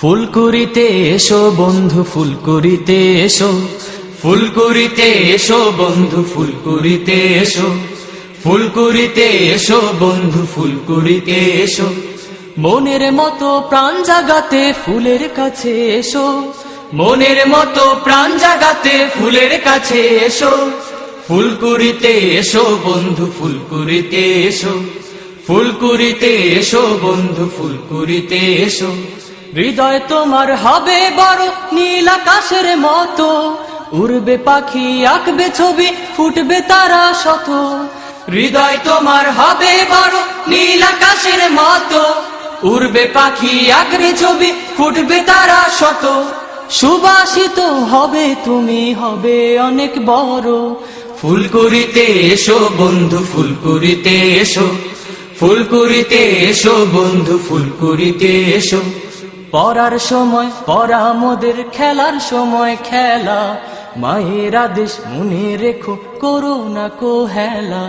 ফুলকুরিতে এসো বন্ধু ফুলকুরিতে এসো। ফুলকুরিতে এসো বন্ধু ফুলকুরিতে এসো। ফুলকুরিতে এসো বন্ধু ফুলকুরিতে এসো। মনের মতো প্রাণ জাগাতে ফুলের কাছে এসো। মনের মতো প্রাণ জাগাতে ফুলের কাছে এসো। ফুলকুরিতে এসো বন্ধু ফুলকুরিতে এসো। ফুলকুরিতে এসো বন্ধু ফুলকুরিতে এসো। হৃদয় তোমার হবে বড় নীল আকাশের মতো। উড়বে পাখি, আঁকবে ছবি, ফুটবে তারা শত। হৃদয় তোমার হবে বড় নীল আকাশের মতো। উড়বে পাখি, আঁকবে ছবি, ফুটবে তারা শত। সুবাসিত হবে তুমি, হবে অনেক বড়। ফুলকুরিতে এসো বন্ধু ফুলকুরিতে এসো। ফুলকুরিতে এসো বন্ধু ফুলকুরিতে এসো। পড়ার সময়, পড়া মোদের খেলার সময়, খেলা। মায়ের আদেশ মনে রেখো করো না কো হেলা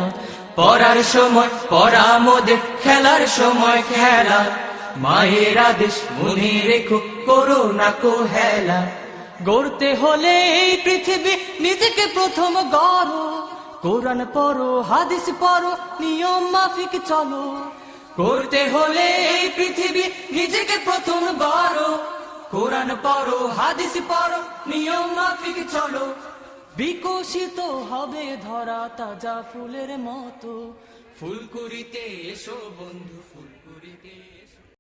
পড়ার সময়, পড়া মোদের খেলার সময়, খেলা। মায়ের আদেশ মনে রেখো করো না কো হেলা গড়তে হলে এই পৃথিবী নিজেকে প্রথম গড়ো। কোরআন পড়ো, হাদিস পড়ো, নিয়ম মাফিক চলো। করতে হলে এই পৃথিবী নিজেকে প্রথম বড়। কোরআন পড়ো, হাদিস পড়ো, নিয়ম মাফিক চলো। বিকশিত হবে ধরা তাজা ফুলের মতো। ফুলকুরিতে এসো বন্ধু ফুলকুরিতে